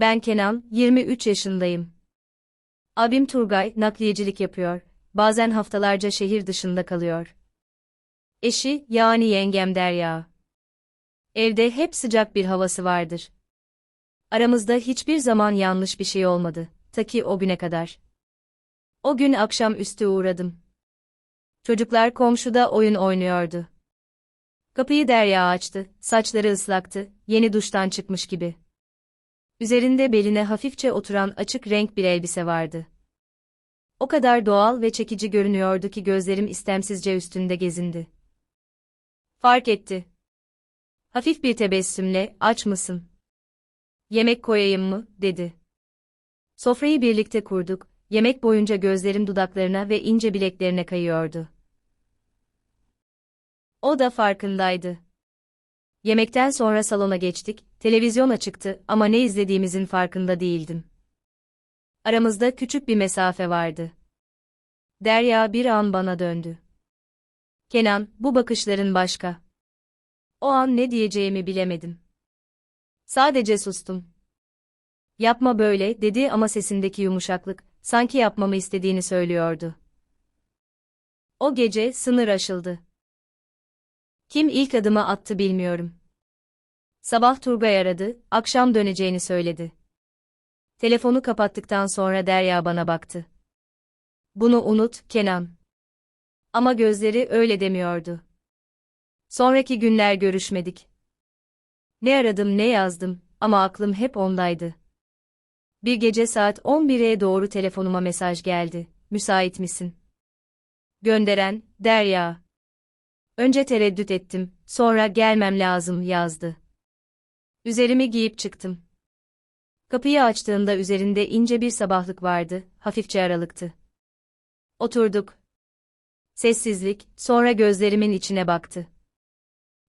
Ben Kenan, 23 yaşındayım. Abim Turgay, nakliyecilik yapıyor. Bazen haftalarca şehir dışında kalıyor. Eşi, yani yengem Derya. Evde hep sıcak bir havası vardır. Aramızda hiçbir zaman yanlış bir şey olmadı, ta ki o güne kadar. O gün akşam üstü uğradım. Çocuklar komşuda oyun oynuyordu. Kapıyı Derya açtı, saçları ıslaktı, yeni duştan çıkmış gibi. Üzerinde beline hafifçe oturan açık renk bir elbise vardı. O kadar doğal ve çekici görünüyordu ki gözlerim istemsizce üstünde gezindi. Fark etti. Hafif bir tebessümle, aç mısın? Yemek koyayım mı, dedi. Sofrayı birlikte kurduk, yemek boyunca gözlerim dudaklarına ve ince bileklerine kayıyordu. O da farkındaydı. Yemekten sonra salona geçtik, televizyon açıktı ama ne izlediğimizin farkında değildim. Aramızda küçük bir mesafe vardı. Derya bir an bana döndü. Kenan, bu bakışların başka. O an ne diyeceğimi bilemedim. Sadece sustum. Yapma böyle, dedi ama sesindeki yumuşaklık, sanki yapmamı istediğini söylüyordu. O gece sınır aşıldı. Kim ilk adımı attı bilmiyorum. Sabah Turgay aradı, akşam döneceğini söyledi. Telefonu kapattıktan sonra Derya bana baktı. Bunu unut, Kenan. Ama gözleri öyle demiyordu. Sonraki günler görüşmedik. Ne aradım ne yazdım ama aklım hep ondaydı. Bir gece saat 11'e doğru telefonuma mesaj geldi. Müsait misin? Gönderen, Derya. Önce tereddüt ettim, sonra gelmem lazım yazdı. Üzerimi giyip çıktım. Kapıyı açtığımda üzerinde ince bir sabahlık vardı, hafifçe aralıktı. Oturduk. Sessizlik, sonra gözlerimin içine baktı.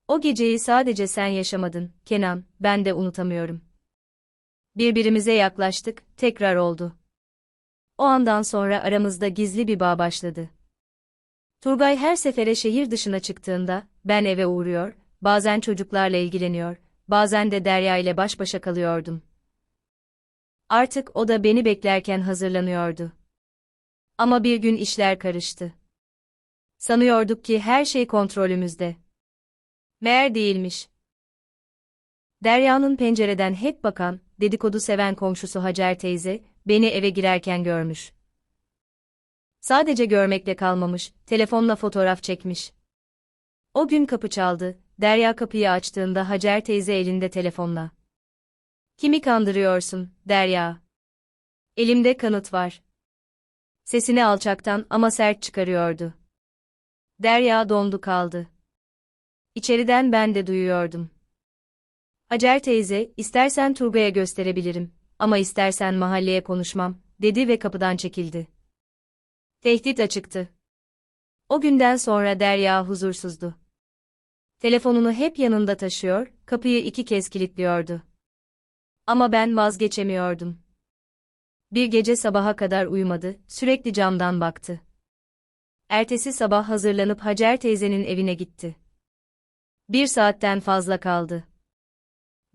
O geceyi sadece sen yaşamadın, Kenan, ben de unutamıyorum. Birbirimize yaklaştık, tekrar oldu. O andan sonra aramızda gizli bir bağ başladı. Turgay her sefere şehir dışına çıktığında, ben eve uğruyor, bazen çocuklarla ilgileniyor, bazen de Derya ile baş başa kalıyordum. Artık o da beni beklerken hazırlanıyordu. Ama bir gün işler karıştı. Sanıyorduk ki her şey kontrolümüzde. Meğer değilmiş. Derya'nın pencereden hep bakan, dedikodu seven komşusu Hacer teyze, beni eve girerken görmüş. Sadece görmekle kalmamış, telefonla fotoğraf çekmiş. O gün kapı çaldı, Derya kapıyı açtığında Hacer teyze elinde telefonla. Kimi kandırıyorsun, Derya? Elimde kanıt var. Sesini alçaktan ama sert çıkarıyordu. Derya dondu kaldı. İçeriden ben de duyuyordum. Hacer teyze, istersen Turgay'a gösterebilirim, ama istersen mahalleye konuşmam, dedi ve kapıdan çekildi. Tehdit açıktı. O günden sonra Derya huzursuzdu. Telefonunu hep yanında taşıyor, kapıyı iki kez kilitliyordu. Ama ben vazgeçemiyordum. Bir gece sabaha kadar uyumadı, sürekli camdan baktı. Ertesi sabah hazırlanıp Hacer teyzenin evine gitti. Bir saatten fazla kaldı.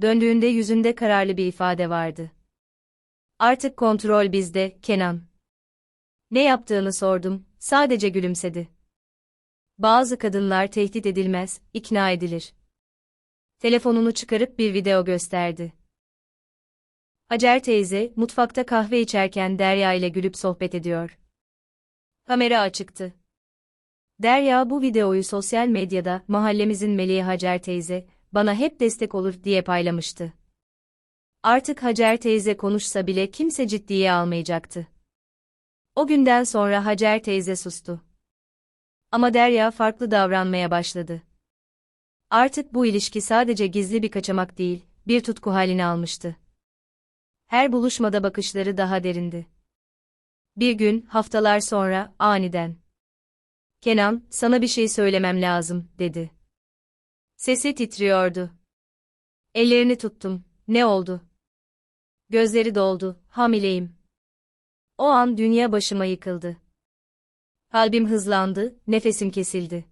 Döndüğünde yüzünde kararlı bir ifade vardı. Artık kontrol bizde, Kenan. Ne yaptığını sordum, sadece gülümsedi. Bazı kadınlar tehdit edilmez, ikna edilir. Telefonunu çıkarıp bir video gösterdi. Hacer teyze, mutfakta kahve içerken Derya ile gülüp sohbet ediyor. Kamera açıktı. Derya bu videoyu sosyal medyada, mahallemizin meleği Hacer teyze, bana hep destek olur diye paylamıştı. Artık Hacer teyze konuşsa bile kimse ciddiye almayacaktı. O günden sonra Hacer teyze sustu. Ama Derya farklı davranmaya başladı. Artık bu ilişki sadece gizli bir kaçamak değil, bir tutku halini almıştı. Her buluşmada bakışları daha derindi. Bir gün, haftalar sonra, aniden. Kenan, sana bir şey söylemem lazım, dedi. Sesi titriyordu. Ellerini tuttum, ne oldu? Gözleri doldu, hamileyim. O an dünya başıma yıkıldı. Kalbim hızlandı, nefesim kesildi.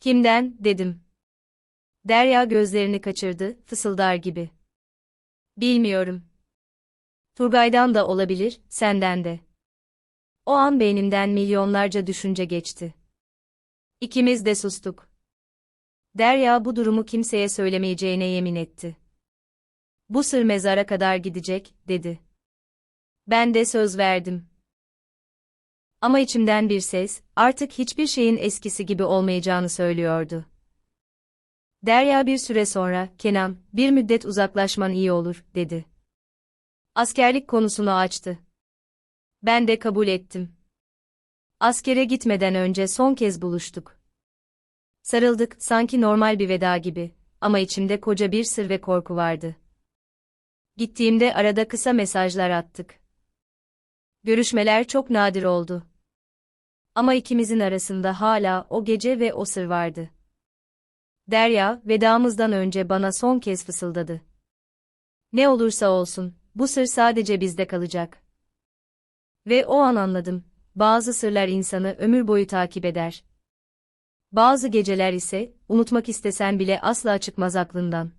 Kimden, dedim. Derya gözlerini kaçırdı, fısıldar gibi. Bilmiyorum. Turgay'dan da olabilir, senden de. O an beynimden milyonlarca düşünce geçti. İkimiz de sustuk. Derya bu durumu kimseye söylemeyeceğine yemin etti. Bu sır mezara kadar gidecek, dedi. Ben de söz verdim. Ama içimden bir ses, artık hiçbir şeyin eskisi gibi olmayacağını söylüyordu. Derya bir süre sonra, Kenan, bir müddet uzaklaşman iyi olur, dedi. Askerlik konusunu açtı. Ben de kabul ettim. Askere gitmeden önce son kez buluştuk. Sarıldık, sanki normal bir veda gibi, ama içimde koca bir sır ve korku vardı. Gittiğimde arada kısa mesajlar attık. Görüşmeler çok nadir oldu. Ama ikimizin arasında hala o gece ve o sır vardı. Derya, vedamızdan önce bana son kez fısıldadı. Ne olursa olsun, bu sır sadece bizde kalacak. Ve o an anladım, bazı sırlar insanı ömür boyu takip eder. Bazı geceler ise, unutmak istesen bile asla çıkmaz aklından.